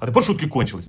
А тепер шутки кончились.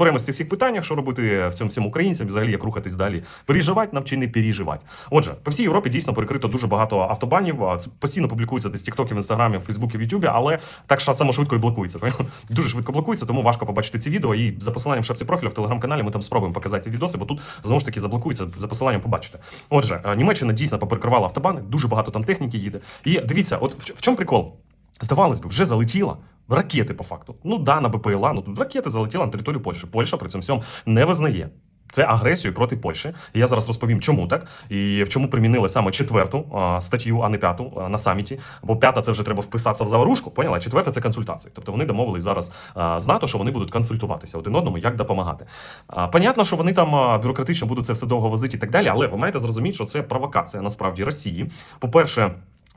розберемося в цих всіх питаннях, що робити в цьому всім українцям, взагалі як рухатись далі. Переживати нам чи не переживати. Отже, по всій Європі дійсно перекрито дуже багато автобанів. Це постійно публікується десь в Тіктокі, в Ютубі, але так само швидко і блокується. Дуже швидко блокується, тому важко побачити ці відео. І за посиланням в шапці профіля в телеграм-каналі ми там спробуємо показати ці відоси, бо тут знову ж таки заблокується за посиланням. Побачите. Отже, е, Німеччина дійсно поперекривала автобани, дуже багато там техніки їде. І дивіться, от в чому прикол? Здавалось би, вже залетіла. Ракети по факту. Ну да, на БПЛА, ну тут ракети залетіли на територію Польщі. Польща при цьому всьому не визнає. Це агресію проти Польщі. І я зараз розповім, чому так і в чому примінили саме четверту а, статтю, а не п'яту а, на саміті. Бо п'ята це вже треба вписатися в заварушку. Поняла? Четверта це консультації. Тобто вони домовились зараз з НАТО, що вони будуть консультуватися один одному, як допомагати. А, понятно, що вони там бюрократично будуть це все довго возити і так далі, але ви маєте зрозуміти, що це провокація насправді Росії. По-перше.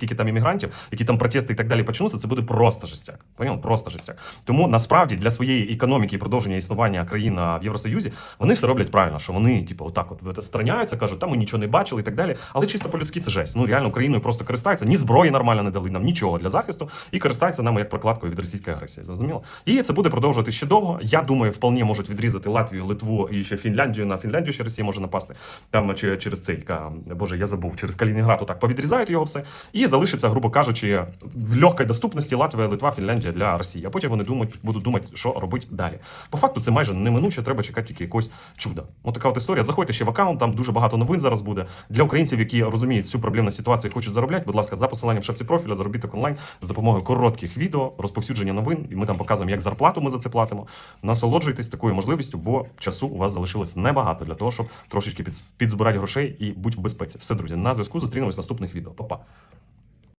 скільки там іммігрантів, які там протести і так далі почнуться, це буде просто жестяк. Поняв? Просто жестяк. Тому насправді для своєї економіки і продовження існування країн в Євросоюзі вони все роблять правильно, що вони, типу, отак от страняються, кажуть, там ми нічого не бачили і так далі. Але чисто по-людськи це жесть. Ну реально Україною просто користаються, ні зброї нормально не дали нам нічого для захисту і користаються нами як прокладкою від російської агресії. Зрозуміло? І це буде продовжувати ще довго. Я думаю, вполне можуть відрізати Латвію, Литву і ще Фінляндію. На Фінляндію ще Росія може напасти. Там через цей боже, я забув, через Калінінград так повідрізають його все. І залишиться, грубо кажучи, в легкій доступності Латвія, Литва, Фінляндія для Росії. А потім вони думають, будуть думати, що робити далі. По факту це майже неминуче, треба чекати тільки якогось чуда. От така от історія. Заходьте ще в аккаунт, там дуже багато новин зараз буде. Для українців, які розуміють цю проблемну ситуацію і хочуть заробляти, будь ласка, за посиланням в шапці профіля, заробіток онлайн з допомогою коротких відео, розповсюдження новин. І ми там показуємо, як зарплату ми за це платимо. Насолоджуйтесь такою можливістю, бо часу у вас залишилось небагато для того, щоб трошечки підз- підзбирати грошей і бути в безпеці. Все, друзі, на зв'язку зустрінемось в наступних відео. Па-па.